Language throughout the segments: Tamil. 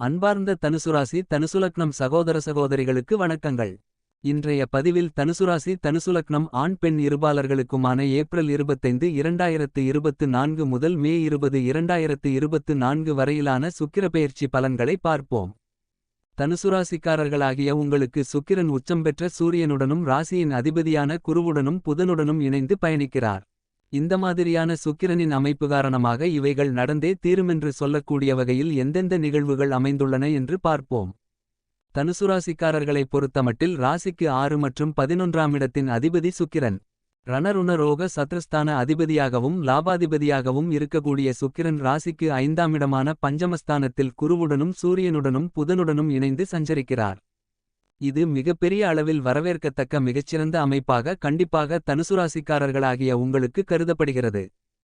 அன்பார்ந்த தனுசுராசி தனுசுலக்னம் சகோதர சகோதரிகளுக்கு வணக்கங்கள். இன்றைய பதிவில் தனுசுராசி தனுசுலக்னம் ஆண் பெண் இருபாலர்களுக்குமான ஏப்ரல் இருபத்தைந்து இரண்டாயிரத்து இருபத்து நான்கு முதல் மே இருபது இரண்டாயிரத்து இருபத்து நான்கு வரையிலான சுக்கிரப்பெயர்ச்சி பலன்களை பார்ப்போம். தனுசுராசிக்காரர்களாகிய உங்களுக்கு சுக்கிரன் உச்சம் பெற்ற சூரியனுடனும் ராசியின் அதிபதியான குருவுடனும் புதனுடனும் இணைந்து பயணிக்கிறார். இந்த மாதிரியான சுக்கிரனின் அமைப்பு காரணமாக இவைகள் நடந்தே தீருமென்று சொல்லக்கூடிய வகையில் எந்தெந்த நிகழ்வுகள் அமைந்துள்ளன என்று பார்ப்போம். தனுசுராசிக்காரர்களைப் பொறுத்தமட்டில் ராசிக்கு ஆறு மற்றும் பதினொன்றாம் இடத்தின் அதிபதி சுக்கிரன். ரணருணரோக சத்ரஸ்தான சத்ருஸ்தான அதிபதியாகவும் லாபாதிபதியாகவும் இருக்கக்கூடிய சுக்கிரன் ராசிக்கு ஐந்தாம் இடமான பஞ்சமஸ்தானத்தில் குருவுடனும் சூரியனுடனும் புதனுடனும் இணைந்து சஞ்சரிக்கிறார். இது மிகப்பெரிய அளவில் வரவேற்கத்தக்க மிகச்சிறந்த அமைப்பாக கண்டிப்பாக தனுசுராசிக்காரர்களாகிய உங்களுக்கு கருதப்படுகிறது.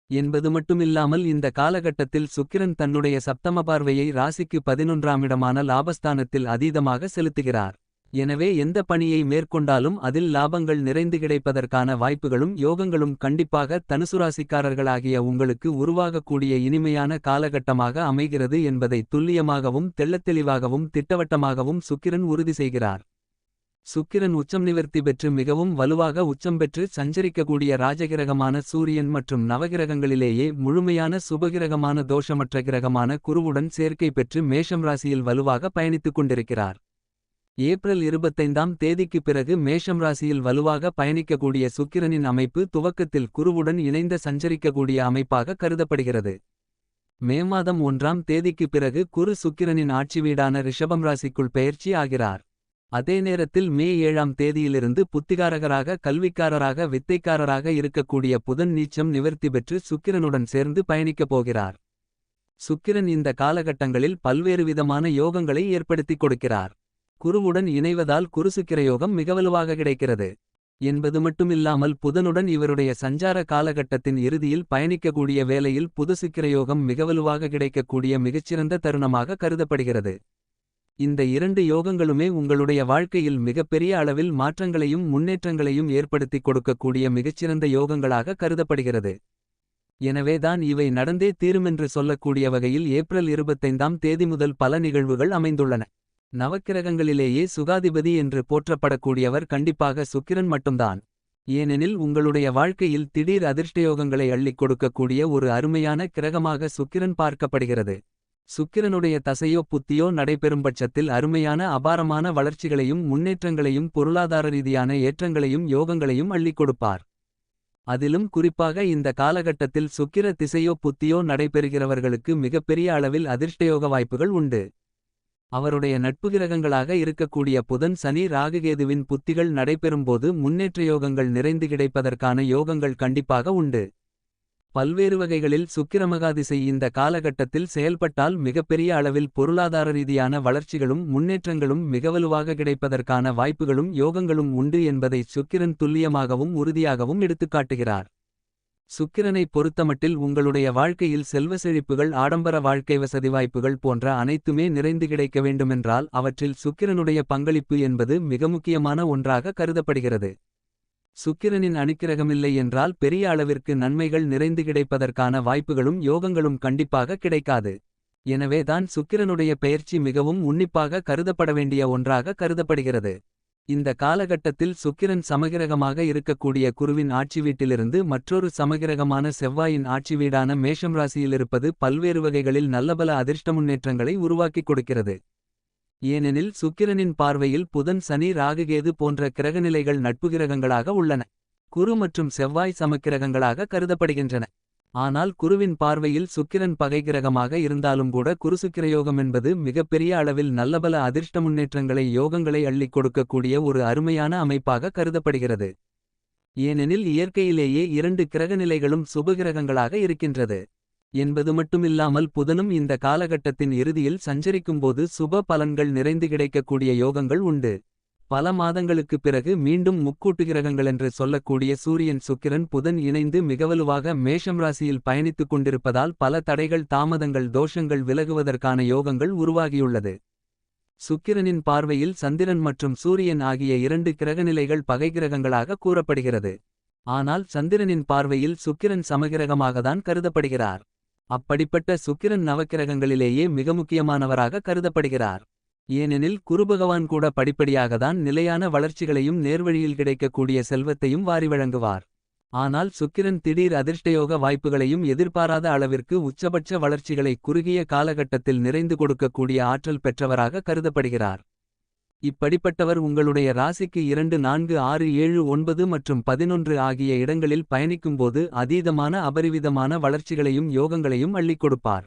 என்பது மட்டுமில்லாமல் இந்த காலகட்டத்தில் சுக்கிரன் தன்னுடைய சப்தம பார்வையை ராசிக்கு பதினொன்றாம் இடமான லாபஸ்தானத்தில் அதீதமாக செலுத்துகிறார். எனவே எந்த பணியை மேற்கொண்டாலும் அதில் லாபங்கள் நிறைந்து கிடைப்பதற்கான வாய்ப்புகளும் யோகங்களும் கண்டிப்பாக தனுசுராசிக்காரர்களாகிய உங்களுக்கு உருவாகக்கூடிய இனிமையான காலகட்டமாக அமைகிறது என்பதை துல்லியமாகவும் தெள்ளத்தெளிவாகவும் திட்டவட்டமாகவும் சுக்கிரன் உறுதி செய்கிறார். சுக்கிரன் உச்சம் நிவர்த்தி பெற்று மிகவும் வலுவாக உச்சம் பெற்று சஞ்சரிக்கக்கூடிய ராஜகிரகமான சூரியன் மற்றும் நவகிரகங்களிலேயே முழுமையான சுபகிரகமான தோஷமற்ற கிரகமான குருவுடன் சேர்க்கை பெற்று மேஷம் ராசியில் வலுவாக பயணித்துக் கொண்டிருக்கிறார். ஏப்ரல் இருபத்தைந்தாம் தேதிக்கு பிறகு மேஷம் ராசியில் வலுவாக பயணிக்கக்கூடிய சுக்கிரனின் அமைப்பு துவக்கத்தில் குருவுடன் இணைந்த சஞ்சரிக்கக்கூடிய அமைப்பாக கருதப்படுகிறது. மே மாதம் ஒன்றாம் தேதிக்கு பிறகு குரு சுக்கிரனின் ஆட்சி வீடான ரிஷபம் ராசிக்குள் பெயர்ச்சி ஆகிறார். அதே நேரத்தில் மே ஏழாம் தேதியிலிருந்து புத்திகாரகராக கல்விக்காரராக வித்தைக்காரராக இருக்கக்கூடிய புதன் நீச்சம் நிவர்த்தி பெற்று சுக்கிரனுடன் சேர்ந்து பயணிக்கப் போகிறார். சுக்கிரன் இந்த காலகட்டங்களில் பல்வேறு விதமான யோகங்களை ஏற்படுத்திக் கொடுக்கிறார். குருவுடன் இணைவதால் குருசுக்கிர மிகவலுவாக கிடைக்கிறது. என்பது மட்டுமில்லாமல் புதனுடன் இவருடைய சஞ்சார காலகட்டத்தின் இறுதியில் பயணிக்கக்கூடிய வேளையில் புதுசுக்கிர யோகம் மிகவலுவாக கிடைக்கக்கூடிய மிகச்சிறந்த தருணமாக கருதப்படுகிறது. இந்த இரண்டு யோகங்களுமே உங்களுடைய வாழ்க்கையில் மிகப்பெரிய அளவில் மாற்றங்களையும் முன்னேற்றங்களையும் ஏற்படுத்திக் கொடுக்கக்கூடிய மிகச்சிறந்த யோகங்களாக கருதப்படுகிறது. எனவேதான் இவை நடந்தே தீருமென்று சொல்லக்கூடிய வகையில் ஏப்ரல் இருபத்தைந்தாம் தேதி முதல் பல நிகழ்வுகள் அமைந்துள்ளன. நவக்கிரகங்களிலேயே சுகாதிபதி என்று போற்றப்படக்கூடியவர் கண்டிப்பாக சுக்கிரன் மட்டும்தான். ஏனெனில் உங்களுடைய வாழ்க்கையில் திடீர் அதிர்ஷ்டயோகங்களை அள்ளிக் கொடுக்கக்கூடிய ஒரு அருமையான கிரகமாக சுக்கிரன் பார்க்கப்படுகிறது. சுக்கிரனுடைய தசையோ புத்தியோ நடைபெறும் பட்சத்தில் அருமையான அபாரமான வளர்ச்சிகளையும் முன்னேற்றங்களையும் பொருளாதார ரீதியான ஏற்றங்களையும் யோகங்களையும் அள்ளிக் கொடுப்பார். அதிலும் குறிப்பாக இந்த காலகட்டத்தில் சுக்கிர திசையோ புத்தியோ நடைபெறுகிறவர்களுக்கு மிகப்பெரிய அளவில் அதிர்ஷ்டயோக வாய்ப்புகள் உண்டு. அவருடைய நட்பு கிரகங்களாக இருக்கக்கூடிய புதன் சனி ராகுகேதுவின் புத்திகள் நடைபெறும்போது முன்னேற்ற யோகங்கள் நிறைந்து கிடைப்பதற்கான யோகங்கள் கண்டிப்பாக உண்டு. பல்வேறு வகைகளில் சுக்கிரமகாதிசை இந்த காலகட்டத்தில் செயல்பட்டால் மிகப்பெரிய அளவில் பொருளாதார ரீதியான வளர்ச்சிகளும் முன்னேற்றங்களும் மிகவலுவாக கிடைப்பதற்கான வாய்ப்புகளும் யோகங்களும் உண்டு என்பதை சுக்கிரன் துல்லியமாகவும் உறுதியாகவும் எடுத்துக்காட்டுகிறார். சுக்கிரனை பொறுத்தமட்டில் உங்களுடைய வாழ்க்கையில் செல்வ செழிப்புகள் ஆடம்பர வாழ்க்கை வசதி வாய்ப்புகள் போன்ற அனைத்துமே நிறைந்து கிடைக்க வேண்டுமென்றால் அவற்றில் சுக்கிரனுடைய பங்களிப்பு என்பது மிக முக்கியமான ஒன்றாக கருதப்படுகிறது. சுக்கிரனின் அணுக்கிரகமில்லை என்றால் பெரிய அளவிற்கு நன்மைகள் நிறைந்து கிடைப்பதற்கான வாய்ப்புகளும் யோகங்களும் கண்டிப்பாக கிடைக்காது. எனவேதான் சுக்கிரனுடைய பெயர்ச்சி மிகவும் உன்னிப்பாக கருதப்பட வேண்டிய ஒன்றாக கருதப்படுகிறது. இந்த காலகட்டத்தில் சுக்கிரன் சமகிரகமாக இருக்கக்கூடிய குருவின் ஆட்சி வீட்டிலிருந்து மற்றொரு சமகிரகமான செவ்வாயின் ஆட்சி வீடான மேஷம் ராசியிலிருப்பது பல்வேறு வகைகளில் நல்லபல அதிர்ஷ்ட முன்னேற்றங்களை உருவாக்கிக் கொடுக்கிறது. ஏனெனில் சுக்கிரனின் பார்வையில் புதன் சனி ராகுகேது போன்ற கிரகநிலைகள் நட்பு கிரகங்களாக உள்ளன. குரு மற்றும் செவ்வாய் சமக்கிரகங்களாக கருதப்படுகின்றன. ஆனால் குருவின் பார்வையில் சுக்கிரன் பகை கிரகமாக இருந்தாலும் கூட குருசுக்கிரயோகம் என்பது மிகப்பெரிய அளவில் நல்லபல அதிர்ஷ்ட முன்னேற்றங்களை யோகங்களை அள்ளிக் கொடுக்கக்கூடிய ஒரு அருமையான அமைப்பாக கருதப்படுகிறது. ஏனெனில் இயற்கையிலேயே இரண்டு கிரகநிலைகளும் சுபகிரகங்களாக இருக்கின்றது. என்பது மட்டுமில்லாமல் புதனும் இந்த காலகட்டத்தின் இறுதியில் சஞ்சரிக்கும்போது சுப பலன்கள் நிறைந்து கிடைக்கக்கூடிய யோகங்கள் உண்டு. பல மாதங்களுக்குப் பிறகு மீண்டும் முக்கூட்டு கிரகங்களென்று சொல்லக்கூடிய சூரியன் சுக்கிரன் புதன் இணைந்து மிகவலுவாக மேஷம் ராசியில் பயணித்துக் கொண்டிருப்பதால் பல தடைகள் தாமதங்கள் தோஷங்கள் விலகுவதற்கான யோகங்கள் உருவாகியுள்ளது. சுக்கிரனின் பார்வையில் சந்திரன் மற்றும் சூரியன் ஆகிய இரண்டு கிரகநிலைகள் பகைகிரகங்களாக கூறப்படுகிறது. ஆனால் சந்திரனின் பார்வையில் சுக்கிரன் சமகிரகமாகத்தான் கருதப்படுகிறார். அப்படிப்பட்ட சுக்கிரன் நவக்கிரகங்களிலேயே மிக முக்கியமானவராக கருதப்படுகிறார். ஏனெனில் குருபகவான் கூட படிப்படியாகத்தான் நிலையான வளர்ச்சிகளையும் நேர்வழியில் கிடைக்கக்கூடிய செல்வத்தையும் வாரி வழங்குவார். ஆனால் சுக்கிரன் திடீர் அதிர்ஷ்டயோக வாய்ப்புகளையும் எதிர்பாராத அளவிற்கு உச்சபட்ச வளர்ச்சிகளை குறுகிய காலகட்டத்தில் நிறைந்து கொடுக்கக்கூடிய ஆற்றல் பெற்றவராக கருதப்படுகிறார். இப்படிப்பட்டவர் உங்களுடைய ராசிக்கு இரண்டு நான்கு ஆறு ஏழு ஒன்பது மற்றும் பதினொன்று ஆகிய இடங்களில் பயணிக்கும்போது அதீதமான அபரிவிதமான வளர்ச்சிகளையும் யோகங்களையும் அள்ளிக் கொடுப்பார்.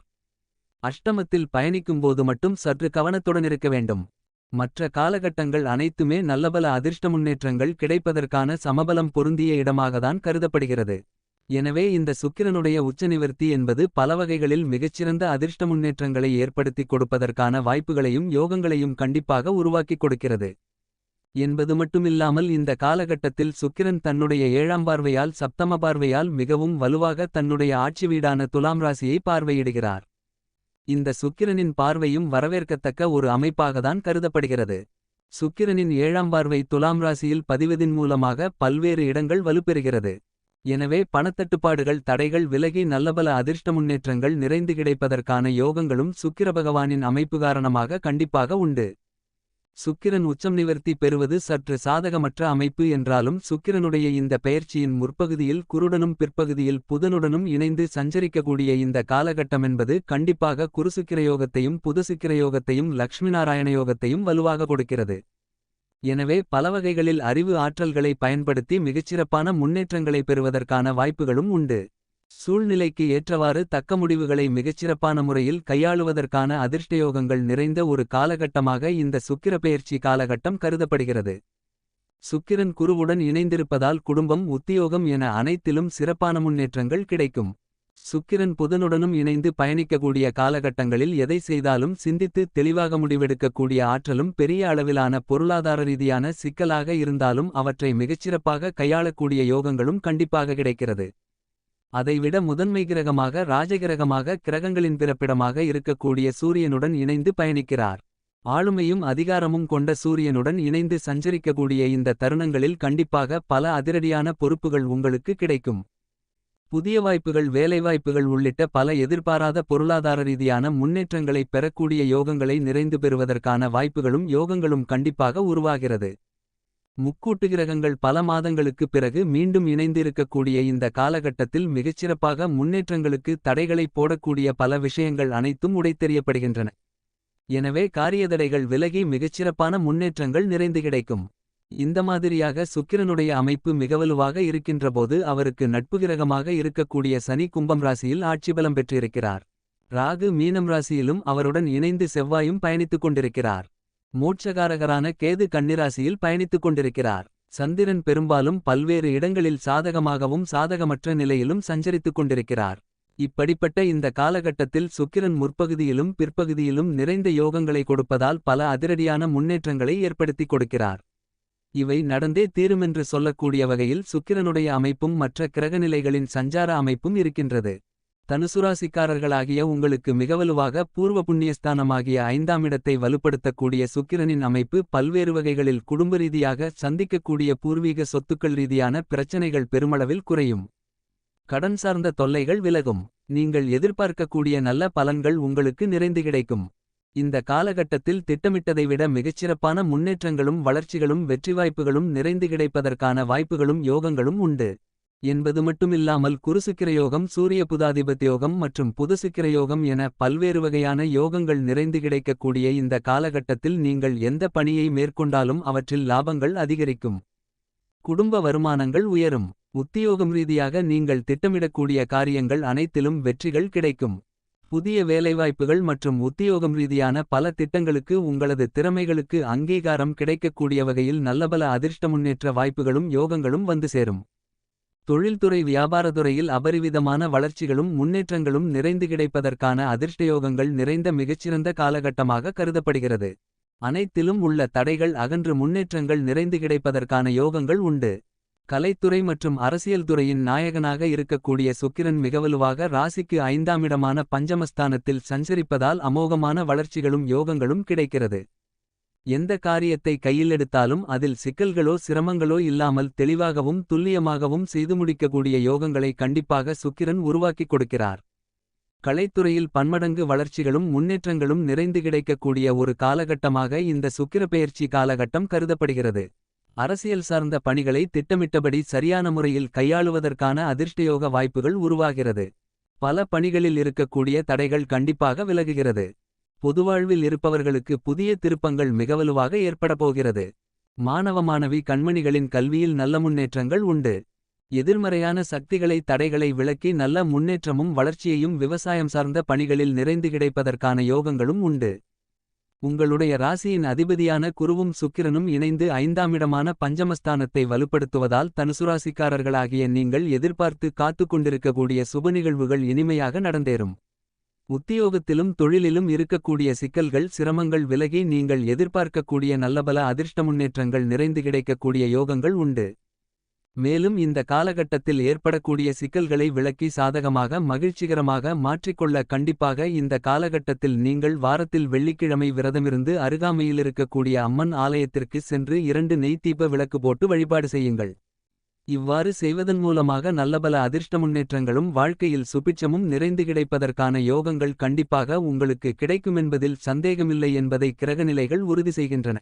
அஷ்டமத்தில் பயணிக்கும்போது மட்டும் சற்று கவனத்துடன் இருக்க வேண்டும். மற்ற காலகட்டங்கள் அனைத்துமே நல்லபல அதிர்ஷ்ட முன்னேற்றங்கள் கிடைப்பதற்கான சமபலம் பொருந்திய இடமாகத்தான் கருதப்படுகிறது. எனவே இந்த சுக்கிரனுடைய உச்சநிவர்த்தி என்பது பலவகைகளில் மிகச்சிறந்த அதிர்ஷ்ட முன்னேற்றங்களை ஏற்படுத்திக் கொடுப்பதற்கான வாய்ப்புகளையும் யோகங்களையும் கண்டிப்பாக உருவாக்கிக் கொடுக்கிறது. என்பது மட்டுமில்லாமல் இந்த காலகட்டத்தில் சுக்கிரன் தன்னுடைய ஏழாம் பார்வையால் சப்தம பார்வையால் மிகவும் வலுவாக தன்னுடைய ஆட்சி வீடான துலாம் ராசியை பார்வையிடுகிறார். இந்த சுக்கிரனின் பார்வையும் வரவேற்கத்தக்க ஒரு அமைப்பாகத்தான் கருதப்படுகிறது. சுக்கிரனின் ஏழாம் பார்வை துலாம் ராசியில் பதிவதின் மூலமாக பல்வேறு இடங்கள் வலுப்பெறுகிறது. எனவே பணத்தட்டுப்பாடுகள் தடைகள் விலகி நல்லபல அதிர்ஷ்ட முன்னேற்றங்கள் நிறைந்து கிடைப்பதற்கான யோகங்களும் சுக்கிர பகவானின் அமைப்பு காரணமாக கண்டிப்பாக உண்டு. சுக்கிரன் உச்சம் நிவர்த்தி பெறுவது சற்று சாதகமற்ற அமைப்பு என்றாலும் சுக்கிரனுடைய இந்த பெயர்ச்சியின் முற்பகுதியில் குருடனும் பிற்பகுதியில் புதனுடனும் இணைந்து சஞ்சரிக்கக்கூடிய இந்த காலகட்டமென்பது கண்டிப்பாக குருசுக்கிரயோகத்தையும் புதசுக்கிரயோகத்தையும் லக்ஷ்மிநாராயண யோகத்தையும் வலுவாக கொடுக்கிறது. எனவே பலவகைகளில் அறிவு ஆற்றல்களை பயன்படுத்தி மிகச்சிறப்பான முன்னேற்றங்களை பெறுவதற்கான வாய்ப்புகளும் உண்டு. சூழ்நிலைக்கு ஏற்றவாறு தக்க முடிவுகளை மிகச்சிறப்பான முறையில் கையாளுவதற்கான அதிர்ஷ்டயோகங்கள் நிறைந்த ஒரு காலகட்டமாக இந்த சுக்கிர பெயர்ச்சி காலகட்டம் கருதப்படுகிறது. சுக்கிரன் குருவுடன் இணைந்திருப்பதால் குடும்பம் உத்தியோகம் என அனைத்திலும் சிறப்பான முன்னேற்றங்கள் கிடைக்கும். சுக்கிரன் புதனுடனும் இணைந்து பயணிக்கக்கூடிய காலகட்டங்களில் எதை செய்தாலும் சிந்தித்து தெளிவாக முடிவெடுக்கக்கூடிய ஆற்றலும் பெரிய அளவிலான பொருளாதார ரீதியான சிக்கலாக இருந்தாலும் அவற்றை மிகச்சிறப்பாக கையாளக்கூடிய யோகங்களும் கண்டிப்பாக கிடைக்கிறது. அதைவிட முதன்மை கிரகமாக ராஜகிரகமாக கிரகங்களின் பிறப்பிடமாக இருக்கக்கூடிய சூரியனுடன் இணைந்து பயணிக்கிறார். ஆளுமையும் அதிகாரமும் கொண்ட சூரியனுடன் இணைந்து சஞ்சரிக்கக்கூடிய இந்த தருணங்களில் கண்டிப்பாக பல அதிரடியான பொறுப்புகள் உங்களுக்கு கிடைக்கும். புதிய வாய்ப்புகள் வேலைவாய்ப்புகள் உள்ளிட்ட பல எதிர்பாராத பொருளாதார ரீதியான முன்னேற்றங்களைப் பெறக்கூடிய யோகங்களை நிறைந்து பெறுவதற்கான வாய்ப்புகளும் யோகங்களும் கண்டிப்பாக உருவாகிறது. முக்கூட்டு கிரகங்கள் பல மாதங்களுக்குப் பிறகு மீண்டும் இணைந்திருக்கக்கூடிய இந்த காலகட்டத்தில் மிகச்சிறப்பாக முன்னேற்றங்களுக்கு தடைகளைப் போடக்கூடிய பல விஷயங்கள் அனைத்தும் உடைத்தெறியப்படுகின்றன. எனவே காரியதடைகள் விலகி மிகச்சிறப்பான முன்னேற்றங்கள் நிறைந்து கிடைக்கும். இந்த மாதிரியாக சுக்கிரனுடைய அமைப்பு மிகவலுவாக இருக்கின்றபோது அவருக்கு நட்பு கிரகமாக இருக்கக்கூடிய சனி கும்பம் ராசியில் ஆட்சிபலம் பெற்றிருக்கிறார். ராகு மீனம் ராசியிலும் அவருடன் இணைந்து செவ்வாயும் பயணித்துக் கொண்டிருக்கிறார். மூட்சகாரகரான கேது கன்னிராசியில் பயணித்துக் கொண்டிருக்கிறார். சந்திரன் பெரும்பாலும் பல்வேறு இடங்களில் சாதகமாகவும் சாதகமற்ற நிலையிலும் சஞ்சரித்துக் கொண்டிருக்கிறார். இப்படிப்பட்ட இந்த காலகட்டத்தில் சுக்கிரன் முற்பகுதியிலும் பிற்பகுதியிலும் நிறைந்த யோகங்களை கொடுப்பதால் பல அதிரடியான முன்னேற்றங்களை ஏற்படுத்திக் கொடுக்கிறார். இவை நடந்தே தீருமென்று சொல்லக்கூடிய வகையில் சுக்கிரனுடைய அமைப்பும் மற்ற கிரகநிலைகளின் சஞ்சார அமைப்பும் இருக்கின்றது. தனுசுராசிக்காரர்களாகிய உங்களுக்கு மிகவலுவாக பூர்வ புண்ணியஸ்தானமாகிய ஐந்தாம் இடத்தை வலுப்படுத்தக்கூடிய சுக்கிரனின் அமைப்பு பல்வேறு வகைகளில் குடும்ப ரீதியாக சந்திக்கக்கூடிய பூர்வீக சொத்துக்கள் ரீதியான பிரச்சனைகள் பெருமளவில் குறையும். கடன் சார்ந்த தொல்லைகள் விலகும். நீங்கள் எதிர்பார்க்கக்கூடிய நல்ல பலன்கள் உங்களுக்கு நிறைந்து கிடைக்கும். இந்த காலகட்டத்தில் திட்டமிட்டதை விட மிகச்சிறப்பான முன்னேற்றங்களும் வளர்ச்சிகளும் வெற்றி வாய்ப்புகளும் நிறைந்து கிடைப்பதற்கான வாய்ப்புகளும் யோகங்களும் உண்டு. என்பது மட்டுமில்லாமல் குருசுக்கிரயோகம் சூரிய புதாதிபத்தியோகம் மற்றும் புதுசுக்கிரயோகம் என பல்வேறு வகையான யோகங்கள் நிறைந்து கிடைக்கக்கூடிய இந்த காலகட்டத்தில் நீங்கள் எந்த பணியை மேற்கொண்டாலும் அவற்றில் லாபங்கள் அதிகரிக்கும். குடும்ப வருமானங்கள் உயரும். உத்தியோகம் ரீதியாக நீங்கள் திட்டமிடக்கூடிய காரியங்கள் அனைத்திலும் வெற்றிகள் கிடைக்கும். புதிய வேலைவாய்ப்புகள் மற்றும் உத்தியோகம் ரீதியான பல திட்டங்களுக்கு உங்களது திறமைகளுக்கு அங்கீகாரம் கிடைக்கக்கூடிய வகையில் நல்லபல அதிர்ஷ்ட முன்னேற்ற வாய்ப்புகளும் யோகங்களும் வந்து சேரும். தொழில்துறை வியாபாரத்துறையில் அபரிவிதமான வளர்ச்சிகளும் முன்னேற்றங்களும் நிறைந்து கிடைப்பதற்கான அதிர்ஷ்டயோகங்கள் நிறைந்த மிகச்சிறந்த காலகட்டமாக கருதப்படுகிறது. அனைத்திலும் உள்ள தடைகள் அகன்று முன்னேற்றங்கள் நிறைந்து கிடைப்பதற்கான யோகங்கள் உண்டு. கலைத்துறை மற்றும் அரசியல் துறையின் நாயகனாக இருக்கக்கூடிய சுக்கிரன் மிகவலுவாக ராசிக்கு ஐந்தாமிடமான பஞ்சமஸ்தானத்தில் சஞ்சரிப்பதால் அமோகமான வளர்ச்சிகளும் யோகங்களும் கிடைக்கிறது. எந்த காரியத்தை கையில் எடுத்தாலும் அதில் சிக்கல்களோ சிரமங்களோ இல்லாமல் தெளிவாகவும் துல்லியமாகவும் செய்து முடிக்கக்கூடிய யோகங்களை கண்டிப்பாக சுக்கிரன் உருவாக்கிக் கொடுக்கிறார். கலைத்துறையில் பன்மடங்கு வளர்ச்சிகளும் முன்னேற்றங்களும் நிறைந்து கிடைக்கக்கூடிய ஒரு காலகட்டமாக இந்த சுக்கிர பெயர்ச்சி காலகட்டம் கருதப்படுகிறது. அரசியல் சார்ந்த பணிகளை திட்டமிட்டபடி சரியான முறையில் கையாளுவதற்கான அதிர்ஷ்டயோக வாய்ப்புகள் உருவாகிறது. பல பணிகளில் இருக்கக்கூடிய தடைகள் கண்டிப்பாக விலகுகிறது. பொதுவாழ்வில் இருப்பவர்களுக்கு புதிய திருப்பங்கள் மிகவலுவாக ஏற்படப்போகிறது. மாணவ மாணவி கண்மணிகளின் கல்வியில் நல்ல முன்னேற்றங்கள் உண்டு. எதிர்மறையான சக்திகளை தடைகளை விளக்கி நல்ல முன்னேற்றமும் வளர்ச்சியையும் விவசாயம் சார்ந்த பணிகளில் நிறைந்து கிடைப்பதற்கான யோகங்களும் உண்டு. உங்களுடைய ராசியின் அதிபதியான குருவும் சுக்கிரனும் இணைந்து ஐந்தாமிடமான பஞ்சமஸ்தானத்தை வலுப்படுத்துவதால் தனுசுராசிக்காரர்களாகிய நீங்கள் எதிர்பார்த்து காத்துக் கொண்டிருக்கக்கூடிய சுப நிகழ்வுகள் இனிமையாக நடந்தேறும். உத்தியோகத்திலும் தொழிலிலும் இருக்கக்கூடிய சிக்கல்கள் சிரமங்கள் விலகி நீங்கள் எதிர்பார்க்கக்கூடிய நல்லபல அதிர்ஷ்ட முன்னேற்றங்கள் நிறைந்து கிடைக்கக்கூடிய யோகங்கள் உண்டு. மேலும் இந்த காலகட்டத்தில் ஏற்படக்கூடிய சிக்கல்களை விளக்கி சாதகமாக மகிழ்ச்சிகரமாக மாற்றிக்கொள்ள கண்டிப்பாக இந்த காலகட்டத்தில் நீங்கள் வாரத்தில் வெள்ளிக்கிழமை விரதமிருந்து அருகாமையிலிருக்கக்கூடிய அம்மன் ஆலயத்திற்கு சென்று இரண்டு நெய்த்தீப விளக்கு போட்டு வழிபாடு செய்யுங்கள். இவ்வாறு செய்வதன் மூலமாக நல்லபல அதிர்ஷ்ட முன்னேற்றங்களும் வாழ்க்கையில் சுபிட்சமும் நிறைந்து கிடைப்பதற்கான யோகங்கள் கண்டிப்பாக உங்களுக்கு கிடைக்குமென்பதில் சந்தேகமில்லை என்பதை கிரகநிலைகள் உறுதி செய்கின்றன.